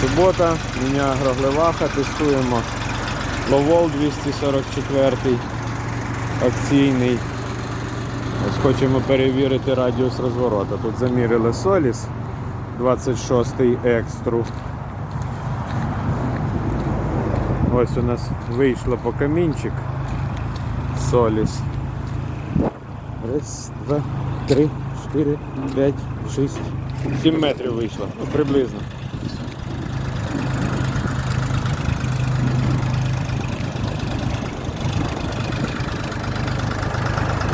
Субота, міня Гроглеваха, тестуємо Ловол 244 акційний. Ось хочемо перевірити радіус розворота. Тут замірили Соліс 26 екстру. Ось у нас вийшло по камінчик Соліс. Раз, два, три, чотири, п'ять, шість, сім метрів вийшло. Ну, приблизно.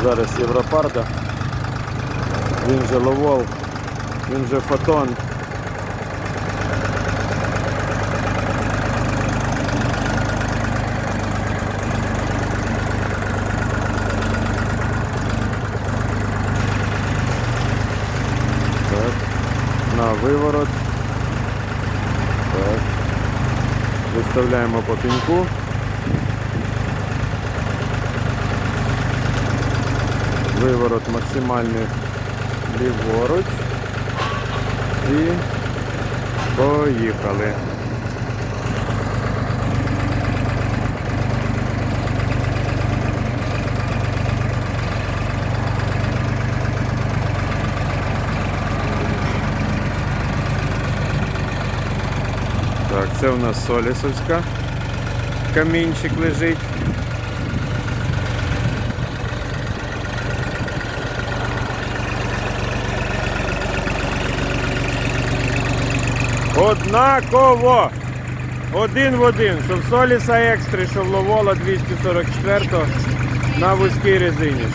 Зараз Європарда. Він же Ловол, він же Фотон. Так. На виворот. Так. Виставляємо по піньку. Виворот максимальний ліворуч. І поїхали. Так, це у нас Солісовська. Камінчик лежить. Однаково! Один в один, що в Соліса екстри, що в Ловола 244 на вузькій резині.